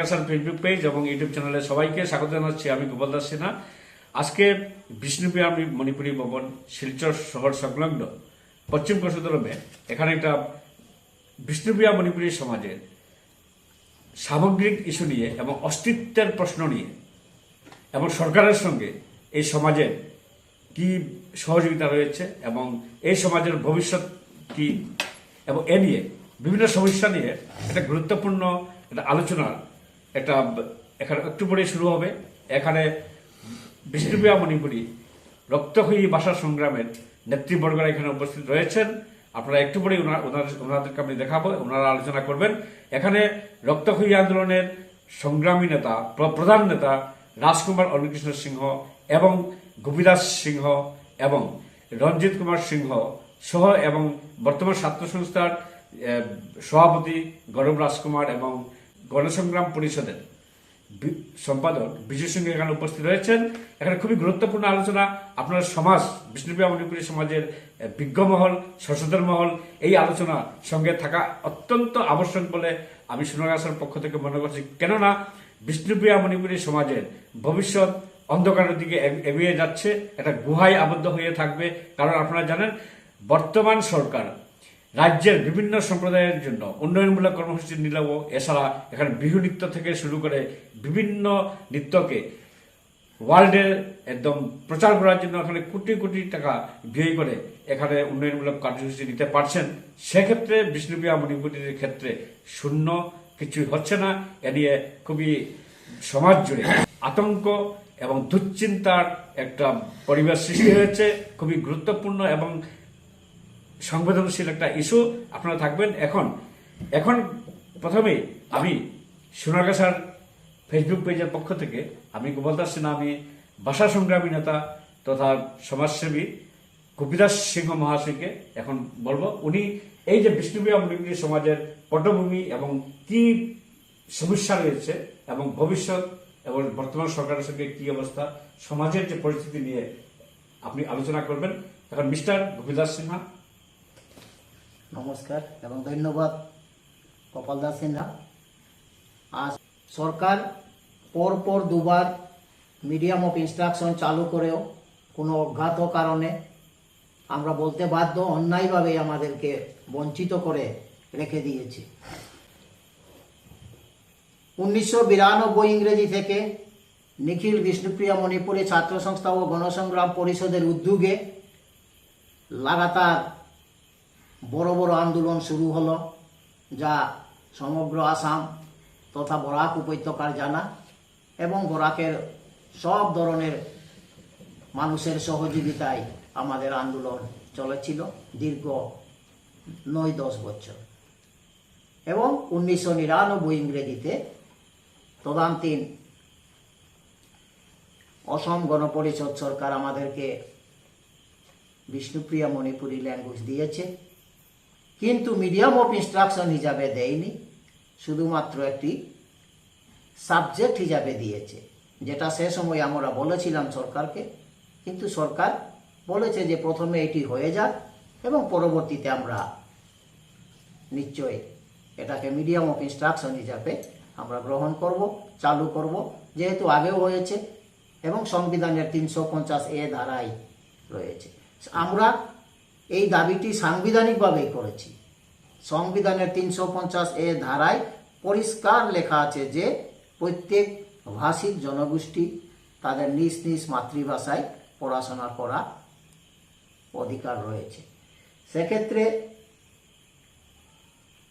সোনাগাছার Facebook page এবং YouTube চ্যানেলে সবাইকে স্বাগত জানাচ্ছি। আমি গোপাল দাস সিনহা। আজকে বিষ্ণুপ্রিয়া মণিপুরী ভবন, শিলচর শহর সংলগ্ন পশ্চিম কসুদরমে এখানে একটা বিষ্ণুপ্রিয়া মণিপুরী সমাজের সামগ্রিক ইস্যু নিয়ে এবং অস্তিত্বের প্রশ্ন নিয়ে এবং সরকারের সঙ্গে এই সমাজের কি সহযোগিতা রয়েছে এবং এই সমাজের ভবিষ্যৎ কি এবং এ নিয়ে বিভিন্ন সমস্যা নিয়ে একটা গুরুত্বপূর্ণ একটা আলোচনা একটা এখানে একটু পরে শুরু হবে। এখানে বিষ্ণুপ্রিয়া মণিপুরী, রক্তক্ষয়ী ভাষা সংগ্রামের নেতৃবর্গরা এখানে উপস্থিত রয়েছেন। আপনারা একটু পরে ওনাদেরকে আমি দেখাবো, ওনারা আলোচনা করবেন। এখানে রক্তক্ষয়ী আন্দোলনের সংগ্রামী নেতা প্রধান নেতা রাজকুমার অরুণকৃষ্ণ সিংহ এবং গোপীদাস সিংহ এবং রঞ্জিত কুমার সিংহ সহ এবং বর্তমান ছাত্র সংস্থার সভাপতি গৌরব রাজকুমার এবং গণসংগ্রাম পরিষদের সম্পাদক বিজয় সিংহ এখানে উপস্থিত রয়েছেন। এখানে খুবই গুরুত্বপূর্ণ আলোচনা। আপনার সমাজ বিষ্ণুপ্রিয়া মণিপুরী সমাজের বিজ্ঞ মহল সচেতন মহল, এই আলোচনা সঙ্গে থাকা অত্যন্ত আবশ্যক বলে আমি সোনাগাছার পক্ষ থেকে মনে করছি। কেননা বিষ্ণুপ্রিয়া মণিপুরী সমাজের ভবিষ্যৎ অন্ধকারের দিকে এগিয়ে যাচ্ছে। একটা গুহায় আবদ্ধ হয়ে থাকবে। কারণ আপনারা জানেন, বর্তমান সরকার রাজ্যের বিভিন্ন সম্প্রদায়ের জন্য উন্নয়নমূলক কর্মসূচি নিলাম এছাড়া এখানে বিহু নৃত্য থেকে শুরু করে বিভিন্ন নৃত্যকে ওয়ার্ল্ডে একদম প্রচার করার জন্য এখানে কোটি কোটি টাকা ব্যয় করে এখানে উন্নয়নমূলক কার্যসূচি নিতে পারছেন। সেক্ষেত্রে বিষ্ণুপ্রিয়া মণিপুরীর ক্ষেত্রে শূন্য, কিছুই হচ্ছে না। এ নিয়ে খুবই সমাজ জুড়ে আতঙ্ক এবং দুশ্চিন্তার একটা পরিবেশ সৃষ্টি হয়েছে। খুবই গুরুত্বপূর্ণ এবং সংবেদনশীল একটা ইস্যু আপনারা থাকবেন এখন। এখন প্রথমে আমি সোনাগাছার ফেসবুক পেজের পক্ষ থেকে আমি গোপাল দাস সিনহা, আমি ভাষা সংগ্রামী নেতা তথা সমাজসেবী কপিদাস সিংহ মহাশয়কে এখন বলব, উনি এই যে বিষ্ণুপ্রিয়া মণিপুরী সমাজের পটভূমি এবং কি সমস্যা রয়েছে এবং ভবিষ্যৎ এবং বর্তমান সরকারের সঙ্গে কি অবস্থা, সমাজের যে পরিস্থিতি নিয়ে আপনি আলোচনা করবেন। এখন মিস্টার গোপীদাস সিনহা নমস্কার এবং ধন্যবাদ, কপাল দাস সিনহা। আজ সরকার পর পর দুবার মিডিয়াম অফ ইনস্ট্রাকশন চালু করেও কোনো অজ্ঞাত কারণে আমরা বলতে বাধ্য অন্যায়ভাবেই আমাদেরকে বঞ্চিত করে রেখে দিয়েছে। উনিশশো বিরানব্বই ইংরেজি থেকে নিখিল বিষ্ণুপ্রিয়া মণিপুরী ছাত্র সংস্থা ও গণসংগ্রাম পরিষদের উদ্যোগে লাগাতার বড় বড় আন্দোলন শুরু হলো, যা সমগ্র আসাম তথা বরাক উপত্যকার জানা এবং বরাকের সব ধরনের মানুষের সহযোগিতায় আমাদের আন্দোলন চলেছিল দীর্ঘ নয় দশ বছর। এবং উনিশশো নিরানব্বই ইংরেজিতে তদান্তীন অসম গণপরিষদ সরকার আমাদেরকে বিষ্ণুপ্রিয়া মণিপুরি ল্যাঙ্গুয়েজ দিয়েছে। কিন্তু মিডিয়াম অফ ইনস্ট্রাকশন হিসাবে দেয়নি, শুধুমাত্র একটি সাবজেক্ট হিসাবে দিয়েছে, যেটা সে সময় আমরা বলেছিলাম সরকারকে, কিন্তু সরকার বলেছে যে প্রথমে এটি হয়ে যাক এবং পরবর্তীতে আমরা নিশ্চয়ই এটাকে মিডিয়াম অফ ইনস্ট্রাকশন হিসাবে আমরা গ্রহণ করব, চালু করব, যেহেতু আগেও হয়েছে এবং সংবিধানের তিনশো পঞ্চাশ এ ধারায় রয়েছে। আমরা এই দাবিটি সাংবিধানিকভাবেই করেছি। সংবিধানের তিনশো পঞ্চাশ এ ধারায় পরিষ্কার লেখা আছে যে, প্রত্যেক ভাষিক জনগোষ্ঠী তাদের নিজ নিজ মাতৃভাষায় পড়াশোনা করা অধিকার রয়েছে। সেক্ষেত্রে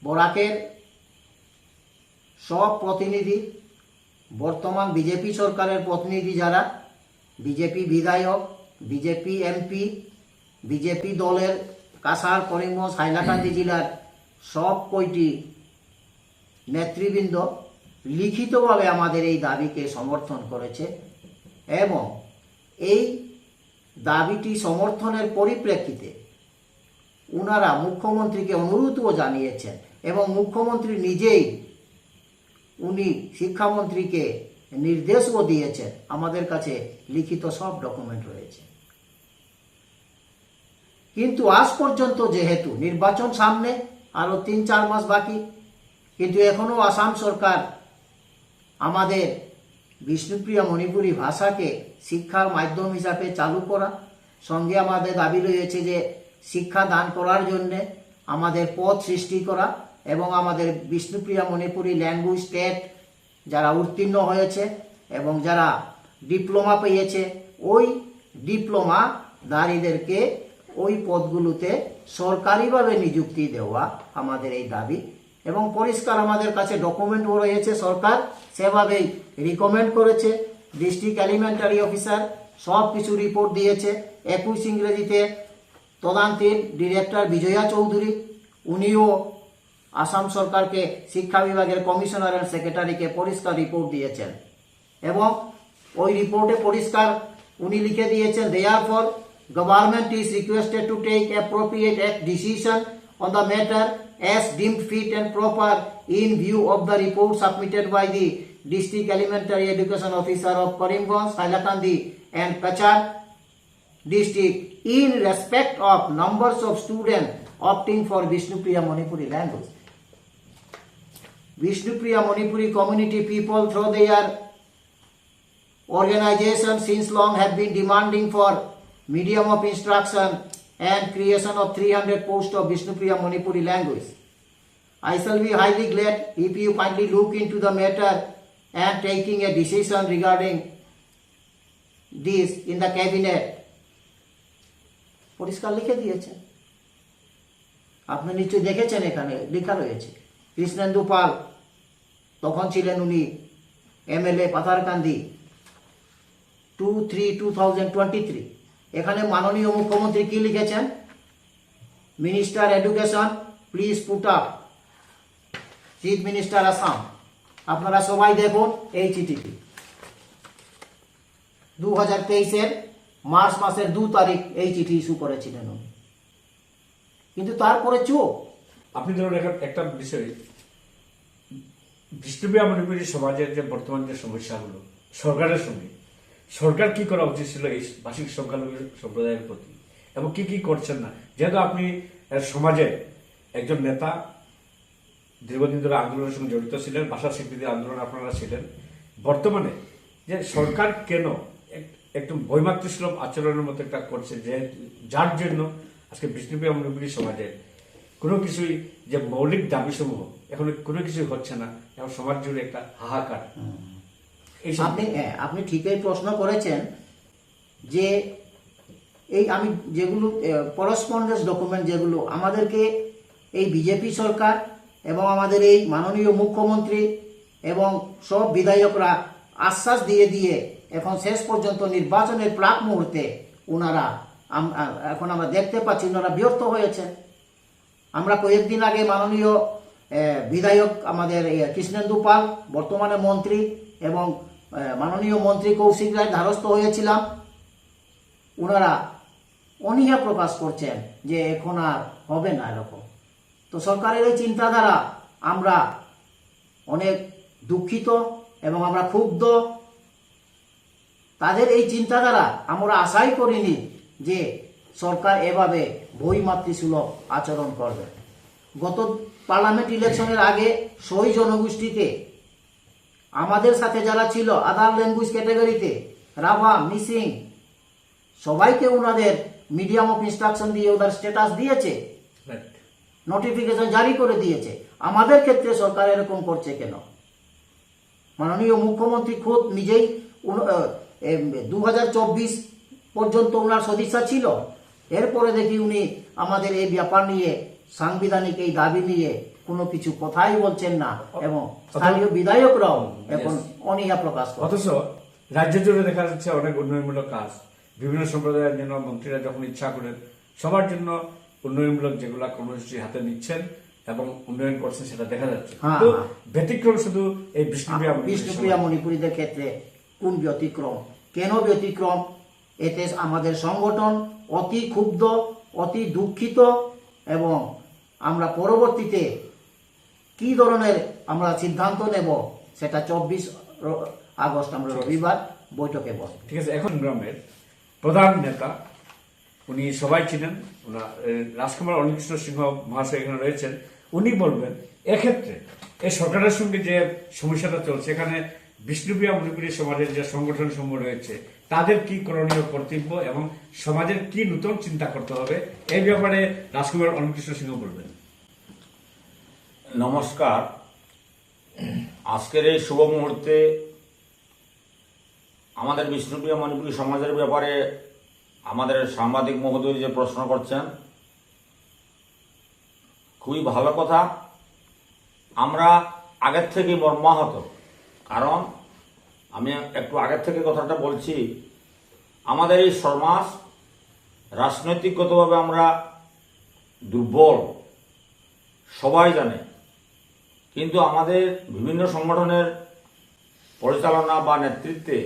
বরাকের সব প্রতিনিধি, বর্তমান বিজেপি সরকারের প্রতিনিধি যারা, বিজেপি বিধায়ক, বিজেপি এমপি বিজেপি দলের কাসার করিমগঞ্জ হাইলাকান্দি জেলার সব কয়টি নেতৃবৃন্দ লিখিতভাবে আমাদের এই দাবিকে সমর্থন করেছে এবং এই দাবিটি সমর্থনের পরিপ্রেক্ষিতে ওনারা মুখ্যমন্ত্রীকে অনুরোধও জানিয়েছেন এবং মুখ্যমন্ত্রী নিজেই উনি শিক্ষামন্ত্রীকে নির্দেশও দিয়েছেন। আমাদের কাছে লিখিত সব ডকুমেন্ট রয়েছে। কিন্তু আজ পর্যন্ত যেহেতু নির্বাচন সামনে আরও তিন চার মাস বাকি, কিন্তু এখনও আসাম সরকার আমাদের বিষ্ণুপ্রিয়া মণিপুরী ভাষাকে শিক্ষার মাধ্যম হিসাবে চালু করা। সঙ্গে আমাদের দাবি রয়েছে যে শিক্ষা দান করার জন্যে আমাদের পথ সৃষ্টি করা এবং আমাদের বিষ্ণুপ্রিয়া মণিপুরী ল্যাঙ্গুয়েজ টেট যারা উত্তীর্ণ হয়েছে এবং যারা ডিপ্লোমা পেয়েছে, ওই ডিপ্লোমা দারীদেরকে ওই পদগুলোতে সরকারিভাবে নিযুক্তি দেওয়া আমাদের এই দাবি এবং পরিষ্কার আমাদের কাছে ডকুমেন্টও রয়েছে, সরকার সেভাবেই রিকমেন্ড করেছে ডিস্ট্রিক্ট এলিমেন্টারি অফিসার সব কিছু রিপোর্ট দিয়েছে। একুশ ইংরেজিতে তদান্তের ডিরেক্টর বিজয়া চৌধুরী, উনিও আসাম সরকারকে শিক্ষা বিভাগের কমিশনার এন্ড সেক্রেটারিকে পরিষ্কার রিপোর্ট দিয়েছেন। এবং ওই রিপোর্টে পরিষ্কার উনি লিখে দিয়েছেন therefore Government is requested to take appropriate decision on the matter as deemed fit and proper in view of the report submitted by the District Elementary Education Officer of Karimganj, Hailakandi and Kachar District in respect of numbers of students opting for Vishnupriya Manipuri language. Vishnupriya Manipuri community people through their organization since long have been demanding for medium of instruction and creation of 300 posts of Vishnupriya Manipuri language. I shall be highly glad if you kindly look into the matter and taking a decision regarding this in the cabinet. পরিষ্কার লিখে দিয়েছেন আপনি নিশ্চয়ই দেখেছেন এখানে লেখা রয়েছে কৃষ্ণেন্দু পাল তখন ছিলেন উনি MLA Patharkandi two three two thousand twenty three এখানে মাননীয় মুখ্যমন্ত্রী কি লিখেছেন? Minister education please put up chief minister Assam আপনারা সবাই দেখুন এই চিঠিটি। দু হাজার তেইশের মার্চ মাসের দু তারিখ এই চিঠি ইস্যু করেছিলেন উনি। কিন্তু তারপরে চুপ। আপনি ধরুন একটা- বিষয় বিষ্ণুপ্রিয়া মণিপুরী সমাজের যে বর্তমান যে সমস্যাগুলো, সরকারের সঙ্গে সরকার কি করা উচিত ছিল এই ভাষিক সংখ্যালঘু সম্প্রদায়ের প্রতি? এবং কি কি করছেন না? যেহেতু আপনি সমাজে একজন নেতা দীর্ঘদিন ধরে আন্দোলনের সঙ্গে জড়িত ছিলেন, ভাষা স্বীকৃতি আন্দোলন আপনারা ছিলেন, বর্তমানে যে সরকার কেন এক- একটু বৈমাতৃসুলভ আচরণের মতো একটা করছে, যে, যার জন্য আজকে বিষ্ণুপ্রিয়া মণিপুরী সমাজে কোনো কিছুই যে মৌলিক দাবিসমূহ এখন কোনো কিছুই হচ্ছে না এখন সমাজ জুড়ে একটা হাহাকার। আপনি আপনি ঠিকই প্রশ্ন করেছেন যে এই আমি যেগুলো করসপন্ডেন্স ডকুমেন্ট যেগুলো আমাদেরকে এই বিজেপি সরকার এবং আমাদের এই মাননীয় মুখ্যমন্ত্রী এবং সব বিধায়করা আশ্বাস দিয়ে দিয়ে এখন শেষ পর্যন্ত নির্বাচনের প্রাক মুহূর্তে ওনারা এখন আমরা দেখতে পাচ্ছি ওনারা বিরক্ত হয়েছে আমরা কয়েকদিন আগে মাননীয় বিধায়ক আমাদের কৃষ্ণেন্দু পাল, বর্তমানে মন্ত্রী এবং মাননীয় মন্ত্রী কৌশিক রায় ধারস্থ হয়েছিলাম। ওনারা অনীহা প্রকাশ করছেন যে এখন আর হবে না এরকম। তো সরকারের এই চিন্তাধারা আমরা অনেক দুঃখিত এবং আমরা ক্ষুব্ধ। তাদের এই চিন্তাধারা আমরা আশাই করিনি যে সরকার এভাবে বইমাতৃসুলভ আচরণ করবে। গত পার্লামেন্ট ইলেকশনের আগে সই জনগোষ্ঠীতে আমাদের সাথে যারা ছিল আদার ল্যাঙ্গুয়েজ ক্যাটাগরিতে রাভা মিসিং সবাইকে ওনাদের মিডিয়াম অফ ইনস্ট্রাকশন দিয়ে ওদের স্ট্যাটাস দিয়েছে। নোটিফিকেশন জারি করে দিয়েছে। আমাদের ক্ষেত্রে সরকার এরকম করছে কেন? মাননীয় মুখ্যমন্ত্রী খোদ নিজেই দু হাজার চব্বিশ পর্যন্ত ওনার সদিচ্ছা ছিল। এরপরে দেখি উনি আমাদের এই ব্যাপার নিয়ে সাংবিধানিক এই দাবি নিয়ে কোনো কিছু কথাই বলছেন না এবং স্থানীয় বিধায়করাও এখন অনীহা প্রকাশ করে অথচ রাজ্য জুড়ে দেখা যাচ্ছে অনেক উন্নয়নমূলক কাজ। বিভিন্ন সম্প্রদায়ের জন্য মন্ত্রীরা যখন ইচ্ছা করেন সবার জন্য উন্নয়নমূলক যেগুলা কর্মসূচি হাতে নিচ্ছেন এবং উন্নয়ন করছেন সেটা দেখা যাচ্ছে। হ্যাঁ, হ্যাঁ। ব্যতিক্রম শুধু এই বিষ্ণুপ্রিয়া বিষ্ণুপ্রিয়া মণিপুরীদের ক্ষেত্রে কোন ব্যতিক্রম? কেন ব্যতিক্রম? এতে আমাদের সংগঠন অতি ক্ষুব্ধ অতি দুঃখিত এবং আমরা পরবর্তীতে কি ধরনের আমরা সিদ্ধান্ত নেব সেটা চব্বিশ আগস্ট আমরা রবিবার বৈঠকে বসব। ঠিক আছে এখন গ্রামের প্রধান নেতা উনি সবাই ছিলেন ওনার রাজকুমার অনিকৃষ্ণ সিংহ মহাশয় এখানে রয়েছেন উনি বলবেন এক্ষেত্রে এই সরকারের সঙ্গে যে সমস্যাটা চলছে এখানে বিষ্ণুপ্রিয়া মণিপুরী সমাজের যে সংগঠন সমূহ রয়েছে তাদের কি করণীয় কর্তব্য এবং সমাজের কি নতুন চিন্তা করতে হবে এই ব্যাপারে রাজকুমার অনুকৃষ্ণ সিংহ বলবেন। নমস্কার। আজকের এই শুভ মুহূর্তে আমাদের বিষ্ণুপ্রিয়া মণিপুরী সমাজের ব্যাপারে আমাদের সাংবাদিক মহোদয় যে প্রশ্ন করছেন, খুবই ভালো কথা। আমরা আগের থেকেই মর্মাহত, কারণ আমি একটু আগের থেকে কথাটা বলছি, আমাদের এই সমাজ রাজনৈতিকগতভাবে আমরা দুর্বল, সবাই জানে। কিন্তু আমাদের বিভিন্ন সংগঠনের পরিচালনা বা নেতৃত্বে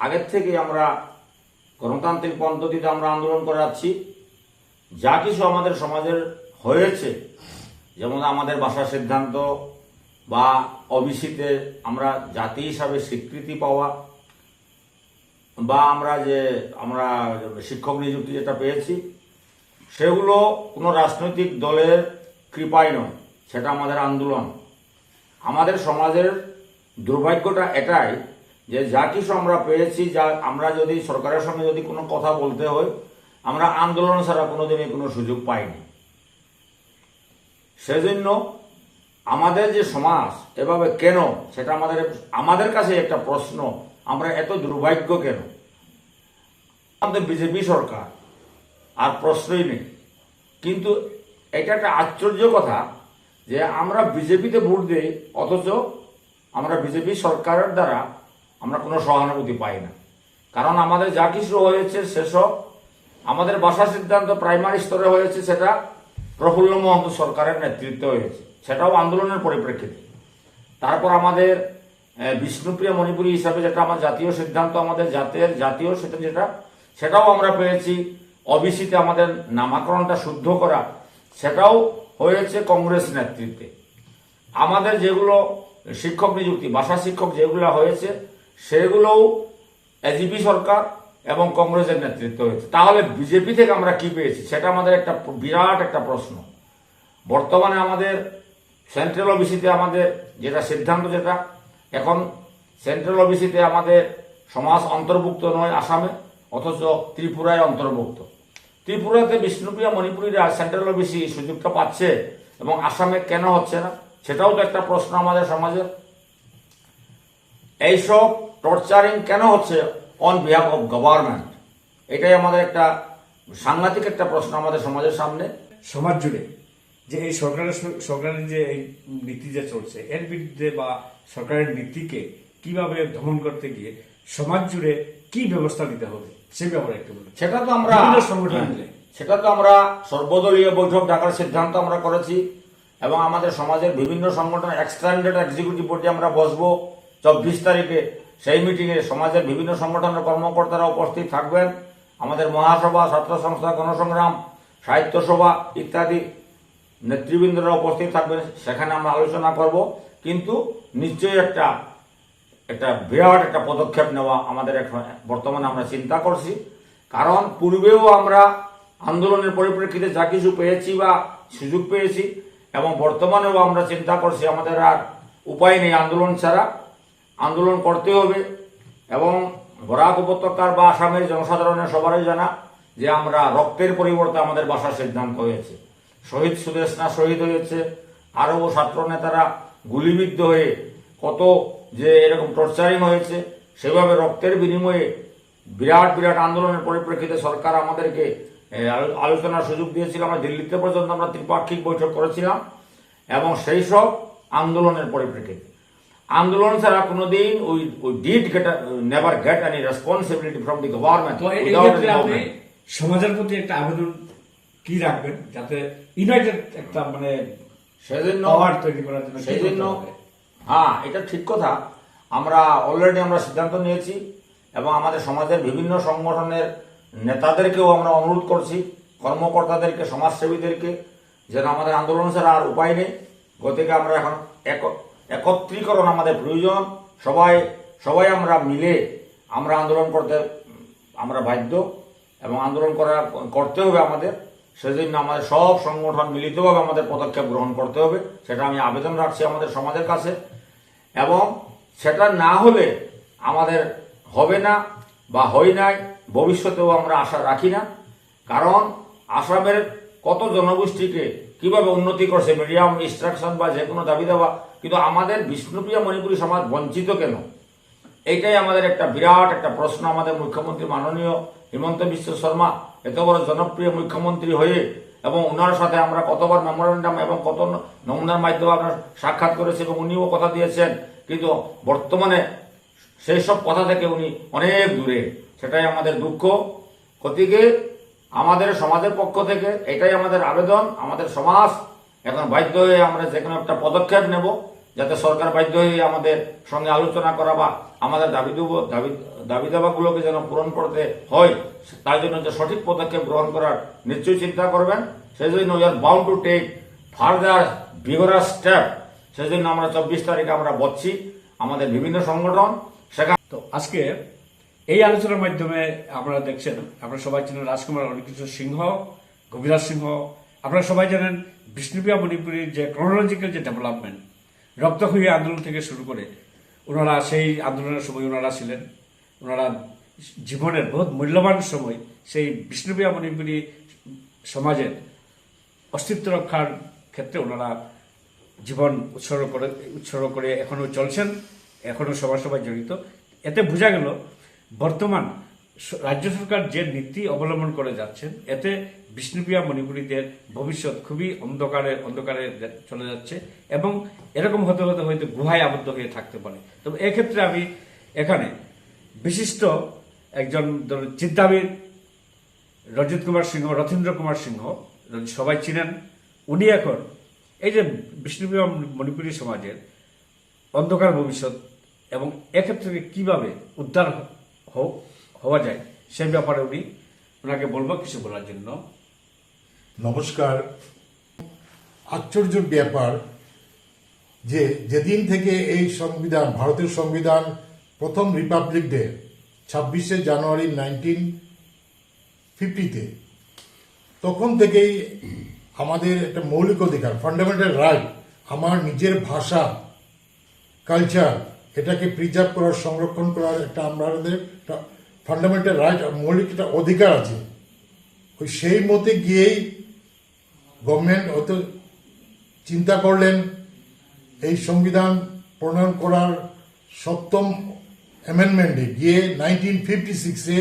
আগের থেকে আমরা গণতান্ত্রিক পদ্ধতিতে আমরা আন্দোলন করে যাচ্ছি যা কিছু আমাদের সমাজের হয়েছে, যেমন আমাদের ভাষা সিদ্ধান্ত বা অবিসিতে আমরা জাতি হিসাবে স্বীকৃতি পাওয়া বা আমরা যে আমরা শিক্ষক নিযুক্তি যেটা পেয়েছি, সেগুলো কোনো রাজনৈতিক দলের কৃপায় নয়, সেটা আমাদের আন্দোলন। আমাদের সমাজের দুর্ভাগ্যটা এটাই যে যা কিছু আমরা পেয়েছি, যা আমরা যদি সরকারের সঙ্গে যদি কোনো কথা বলতে হয়, আমরা আন্দোলন ছাড়া কোনোদিনই কোনো সুযোগ পাইনি। সেজন্য আমাদের যে সমাজ, এভাবে কেন? সেটা আমাদের আমাদের কাছে একটা প্রশ্ন, আমরা এত দুর্ভাগ্য কেন? আমাদের বিজেপি সরকার, আর প্রশ্নই নেই। কিন্তু এটা একটা আশ্চর্য কথা যে আমরা বিজেপিতে ভোট দিই, অথচ আমরা বিজেপি সরকারের দ্বারা আমরা কোনো সহানুভূতি পাই না। কারণ আমাদের যা কিছু হয়েছে সেসব আমাদের ভাষা সিদ্ধান্ত প্রাইমারি স্তরে হয়েছে, সেটা প্রফুল্ল মোহাম্মদ সরকারের নেতৃত্বে হয়েছে। সেটাও আন্দোলনের পরিপ্রেক্ষিতে। তারপর আমাদের বিষ্ণুপ্রিয়া মণিপুরী হিসাবে যেটা আমার জাতীয় সিদ্ধান্ত, আমাদের জাতের জাতীয় সেটা যেটা, সেটাও আমরা পেয়েছি। অবিসিতে আমাদের নামাকরণটা শুদ্ধ করা, সেটাও হয়েছে কংগ্রেস নেতৃত্বে। আমাদের যেগুলো শিক্ষক নিযুক্তি, ভাষা শিক্ষক যেগুলো হয়েছে, সেগুলোও এজিপি সরকার এবং কংগ্রেসের নেতৃত্ব হয়েছে। তাহলে বিজেপি থেকে আমরা কি পেয়েছি? সেটা আমাদের একটা বিরাট একটা প্রশ্ন। বর্তমানে আমাদের সেন্ট্রাল অফিসিতে আমাদের যেটা সিদ্ধান্ত যেটা, এখন সেন্ট্রাল অফিসিতে আমাদের সমাজ অন্তর্ভুক্ত নয় আসামে, অথচ ত্রিপুরায় অন্তর্ভুক্ত। ত্রিপুরাতে বিষ্ণুপ্রিয়া মণিপুরীরা সেন্ট্রাল এই সুযোগটা পাচ্ছে এবং আসামে কেন হচ্ছে না, সেটাও তো একটা প্রশ্ন আমাদের সমাজের এইসব টর্চারিং কেন হচ্ছে অন বিহাফ অফ গভর্নমেন্ট এটাই আমাদের একটা সাংঘাতিক একটা প্রশ্ন আমাদের সমাজের সামনে। সমাজ জুড়ে যে এই সরকারের সরকারের যে এই নীতি যে চলছে, এর বিরুদ্ধে বা সরকারের নীতিকে কীভাবে দমন করতে গিয়ে সমাজ জুড়ে কি ব্যবস্থা নিতে হবে? সে ব্যাপারে একটু বলুন সেটা তো আমরা সংগঠন মিলে। সেটা তো আমরা সর্বদলীয় বৈঠক ডাকার সিদ্ধান্ত আমরা করেছি এবং আমাদের সমাজের বিভিন্ন সংগঠন এক্সটেন্ডেড এক্সিকিউটিভ বোর্ডে আমরা বসবো চব্বিশ তারিখে। সেই মিটিংয়ে সমাজের বিভিন্ন সংগঠনের কর্মকর্তারা উপস্থিত থাকবেন। আমাদের মহাসভা ছাত্র সংস্থা গণসংগ্রাম সাহিত্য সভা ইত্যাদি নেতৃবৃন্দরা উপস্থিত থাকবেন। সেখানে আমরা আলোচনা করব। কিন্তু নিশ্চয়ই একটা একটা বিরাট একটা পদক্ষেপ নেওয়া আমাদের এখন বর্তমানে আমরা চিন্তা করছি। কারণ পূর্বেও আমরা আন্দোলনের পরিপ্রেক্ষিতে যা কিছু পেয়েছি বা সুযোগ পেয়েছি এবং বর্তমানেও আমরা চিন্তা করছি আমাদের আর উপায় নেই আন্দোলন ছাড়া। আন্দোলন করতে হবে এবং বরাক উপত্যকার বা আসামের জনসাধারণের সবারই জানা যে আমরা রক্তের পরিবর্তে আমাদের বাসার সিদ্ধান্ত হয়েছে। শহীদ সুদেশনা শহীদ হয়েছে। আরও ছাত্র নেতারা গুলিবিদ্ধ হয়ে কত যে এরকম টর্চারিং হয়েছে সেভাবে রক্তের বিনিময়ে বিরাট বিরাট আন্দোলনের পরিপ্রেক্ষিতে সরকার আমাদেরকে আলোচনার সুযোগ দিয়েছিল। আমরা দিল্লিতে পর্যন্ত আমরা ত্রিপাক্ষিক বৈঠক করেছিলাম এবং সেই সব আন্দোলনের পরিপ্রেক্ষিতে। আন্দোলন ছাড়া কোনোদিন ওই ওই did get never get any responsibility from the government সমাজের প্রতি একটা আবেদন কি রাখবেন? যাতে ইউনাইটেড একটা মানে সেজন্য পাওয়ার তৈরি করার জন্য কি হ্যাঁ এটা ঠিক কথা। আমরা অলরেডি আমরা সিদ্ধান্ত নিয়েছি এবং আমাদের সমাজের বিভিন্ন সংগঠনের নেতাদেরকেও আমরা অনুরোধ করছি, কর্মকর্তাদেরকে, সমাজসেবীদেরকে, যেন আমাদের আন্দোলন ছাড়া আর উপায় নেই। গতিকে আমরা এখন এক- একত্রীকরণ আমাদের প্রয়োজন। সবাই সবাই আমরা মিলে আমরা আন্দোলন করতে, আমরা বাধ্য এবং আন্দোলন করা, করতে হবে আমাদের। সেজন্য আমাদের সব সংগঠন মিলিতভাবে আমাদের পদক্ষেপ গ্রহণ করতে হবে। সেটা আমি আবেদন রাখছি আমাদের সমাজের কাছে। এবং সেটা না হলে আমাদের হবে না বা হয় নাই, ভবিষ্যতেও আমরা আশা রাখি না। কারণ আসামের কত জনগোষ্ঠীকে কীভাবে উন্নতি করছে, মিডিয়াম ইনস্ট্রাকশন বা যে কোনো দাবি দেওয়া কিন্তু আমাদের বিষ্ণুপ্রিয়া মণিপুরী সমাজ বঞ্চিত কেন? এইটাই আমাদের একটা বিরাট একটা প্রশ্ন। আমাদের মুখ্যমন্ত্রী মাননীয় হিমন্ত বিশ্ব শর্মা এত বড় জনপ্রিয় মুখ্যমন্ত্রী হয়ে এবং ওনার সাথে আমরা কতবার মেমোরেন্ডাম এবং কত নমুনার মাধ্যমে আমরা সাক্ষাৎ করেছি এবং উনিও কথা দিয়েছেন। কিন্তু বর্তমানে সেই সব কথা থেকে উনি অনেক দূরে। সেটাই আমাদের দুঃখ। গতিকে আমাদের সমাজের পক্ষ থেকে এটাই আমাদের আবেদন। আমাদের সমাজ এখন বাধ্য হয়ে আমরা যে কোনো একটা পদক্ষেপ নেব। যাতে সরকার বাধ্য হয়ে আমাদের সঙ্গে আলোচনা করা বা আমাদের দাবি দেব, দাবি দাবি দাবাগুলোকে যেন পূরণ করতে হয় তার জন্য যে সঠিক পদক্ষেপ গ্রহণ করার নিশ্চয়ই চিন্তা করবেন। সেই জন্য we are bound to take further vigorous step সেই জন্য আমরা চব্বিশ তারিখে আমরা বসছি আমাদের বিভিন্ন সংগঠন সেখানে তো আজকে এই আলোচনার মাধ্যমে আপনারা দেখছেন, আপনারা সবাই চেনেন রাজকুমার অনিকিশোর সিংহ গভীরাজ সিংহ। আপনারা সবাই জানেন বিষ্ণুপ্রিয়া মণিপুরীর যে ক্রোনোলজিক্যাল যে ডেভেলপমেন্ট রক্তক্ষয়ী আন্দোলন থেকে শুরু করে ওনারা সেই আন্দোলনের সময় ওনারা ছিলেন। ওনারা জীবনের বহুত মূল্যবান সময় সেই বিষ্ণুপ্রিয়া মণিপুরী সমাজের অস্তিত্ব রক্ষার ক্ষেত্রে ওনারা জীবন উৎসর্গ করে উৎসর্গ করে এখনও চলছেন এখনও সবার সবাই জড়িত। এতে বোঝা গেল, বর্তমান রাজ্য সরকার যে নীতি অবলম্বন করে যাচ্ছেন, এতে বিষ্ণুপ্রিয়া মণিপুরীদের ভবিষ্যৎ খুবই অন্ধকারে অন্ধকারে চলে যাচ্ছে এবং এরকম হতে হতে হয়তো গুহায় আবদ্ধ হয়ে থাকতে পারে। তবে এক্ষেত্রে আমি এখানে বিশিষ্ট একজন ধরুন চিন্তাবিদ রজিত কুমার সিংহ, রথীন্দ্র কুমার সিংহ সবাই চিনেন, উনি এখন এই যে বিষ্ণুপ্রিয় মণিপুরী সমাজের অন্ধকার ভবিষ্যৎ এবং এক্ষেত্রে কীভাবে উদ্ধার হ- হওয়া যায়। সে ব্যাপারে উনি ওনাকে বলব কিছু বলার জন্য। নমস্কার। আশ্চর্যের ব্যাপার যে যেদিন থেকে এই সংবিধান ভারতের সংবিধান প্রথম রিপাবলিক ডে ছাব্বিশে জানুয়ারি নাইনটিন ফিফটিতে তখন থেকেই আমাদের একটা মৌলিক অধিকার ফান্ডামেন্টাল রাইট আমার নিজের ভাষা কালচার এটাকে প্রিজার্ভ করার, সংরক্ষণ করার একটা আমাদের ফান্ডামেন্টাল রাইট মৌলিক একটা অধিকার আছে। ওই সেই মতে গিয়েই গভর্নমেন্ট অত চিন্তা করলেন, এই সংবিধান প্রণয়ন করার সপ্তম অ্যামেন্ডমেন্টে গিয়ে নাইনটিন ফিফটি সিক্সে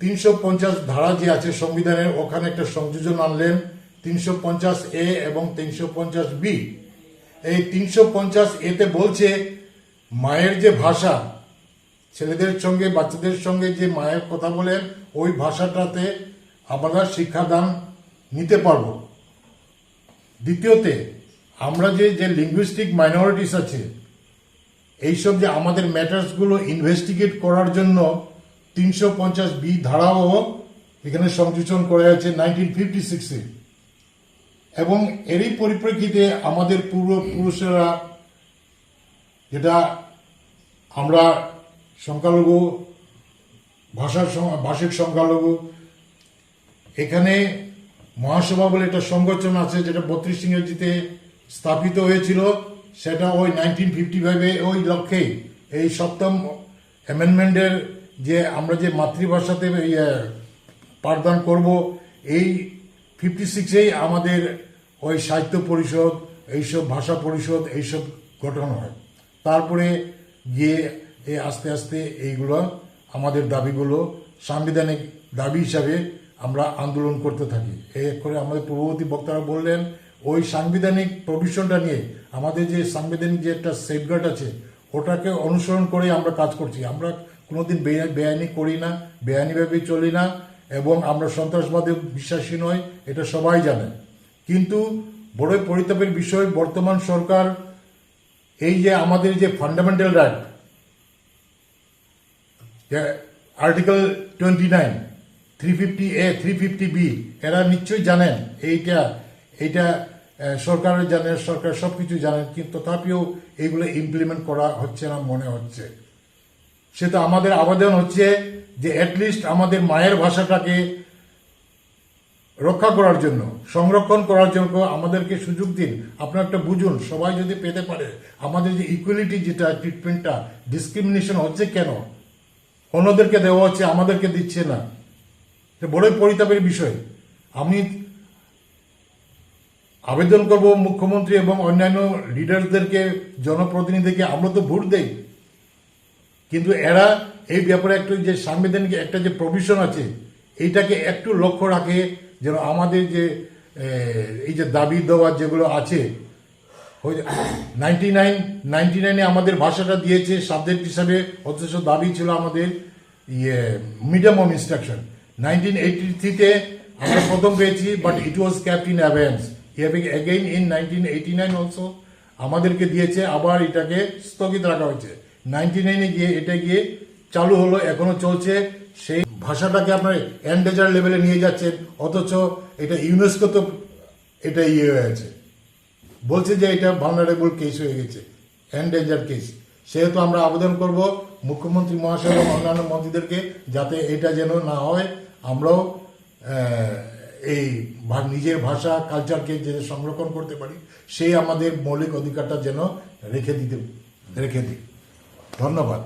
তিনশো পঞ্চাশ ধারা যে আছে সংবিধানের, ওখানে একটা সংযোজন আনলেন তিনশো পঞ্চাশ এ এবং তিনশো পঞ্চাশ বি। এই তিনশো পঞ্চাশ এতে বলছে, মায়ের যে ভাষা ছেলেদের সঙ্গে, বাচ্চাদের সঙ্গে যে মায়ের কথা বলেন, ওই ভাষাটাতে আমরা শিক্ষাদান নিতে পারব। দ্বিতীয়তে, আমরা যে যে লিঙ্গুইস্টিক মাইনরিটিস আছে, এইসব যে আমাদের ম্যাটার্সগুলো ইনভেস্টিগেট করার জন্য তিনশো পঞ্চাশ বি ধারাও এখানে সংযোজন করা হয়েছে নাইনটিন ফিফটি সিক্সে। এবং এরই পরিপ্রেক্ষিতে আমাদের পূর্বপুরুষেরা, যেটা আমরা সংখ্যালঘু, ভাষার ভাষিক সংখ্যালঘু। এখানে মহাসভা বলে একটা সংগঠন আছে, যেটা বত্রিশ ইংরেজিতে স্থাপিত হয়েছিল। সেটা ওই নাইনটিন ফিফটি ফাইভে ওই লক্ষ্যে এই সপ্তম অ্যামেন্ডমেন্টের যে আমরা যে মাতৃভাষাতে পাঠদান করব, এই ফিফটি সিক্সেই আমাদের ওই সাহিত্য পরিষদ, এইসব ভাষা পরিষদ, এইসব গঠন হয়। তারপরে গিয়ে এই আস্তে আস্তে এইগুলো আমাদের দাবিগুলো সাংবিধানিক দাবি হিসাবে আমরা আন্দোলন করতে থাকি। এই করে আমাদের পূর্ববর্তী বক্তারা বললেন, ওই সাংবিধানিক প্রভিশনটা নিয়ে আমাদের যে সাংবিধানিক যে একটা সেফগার্ড আছে, ওটাকে অনুসরণ করে আমরা কাজ করছি। আমরা কোনোদিন বেআইনি করি না বেআইনিভাবে চলি না এবং আমরা সন্ত্রাসবাদে বিশ্বাসী নয় এটা সবাই জানে। কিন্তু বড় পরিতাপের বিষয়, বর্তমান সরকার এই যে আমাদের যে fundamental right article twenty nine three fifty A three fifty B এরা নিশ্চয়ই জানেন, এইটা এইটা সরকারের জানেন সরকার সব কিছু জানেন, কিন্তু তথাপিও এইগুলো ইমপ্লিমেন্ট করা হচ্ছে না মনে হচ্ছে। সেটা আমাদের আবেদন হচ্ছে যে অ্যাটলিস্ট আমাদের মায়ের ভাষাটাকে রক্ষা করার জন্য, সংরক্ষণ করার জন্য আমাদেরকে সুযোগ দিন। আপনারা একটা বুঝুন, সবাই যদি পেতে পারে, আমাদের যে ইকুয়ালিটি যেটা ট্রিটমেন্টটা ডিসক্রিমিনেশন হচ্ছে কেন? অন্যদেরকে দেওয়া হচ্ছে, আমাদেরকে দিচ্ছে না। বড়ই পরিতাপের বিষয়। আমি আবেদন করব মুখ্যমন্ত্রী এবং অন্যান্য লিডারদেরকে, জনপ্রতিনিধিকে, আমরা তো ভোট দেই। কিন্তু এরা এই ব্যাপারে একটু যে সাংবিধানিক একটা যে প্রভিশন আছে, এইটাকে একটু লক্ষ্য রাখে যেন আমাদের যে এই যে দাবি দেওয়া যেগুলো আছে নাইনটি নাইন নাইনটি নাইনে আমাদের ভাষাটা দিয়েছে সাবজেক্ট হিসাবে অথচ দাবি ছিল আমাদের ইয়ে medium of instruction nineteen eighty থ্রিতে আমরা প্রথম পেয়েছি but it was kept in abeyance again in nineteen eighty nine also আমাদেরকে দিয়েছে, আবার এটাকে স্থগিত রাখা হয়েছে। নাইনটি নাইনে গিয়ে এটা গিয়ে চালু হলো, এখনও চলছে। সেই ভাষাটাকে আপনার এন্ডেজার লেভেলে নিয়ে যাচ্ছেন, অথচ এটা ইউনেস্কো তো এটা ইয়ে হয়েছে। বলছে যে এটা ভালনারেবল কেস হয়ে গেছে এন্ডেঞ্জার কেস সেহেতু আমরা আবেদন করব মুখ্যমন্ত্রী মহাশয় এবং অন্যান্য মন্ত্রীদেরকে যাতে এটা যেন না হয়। আমরাও এই নিজের ভাষা কালচারকে যে সংরক্ষণ করতে পারি, সেই আমাদের মৌলিক অধিকারটা যেন রেখে দিতে রেখে দিই। ধন্যবাদ।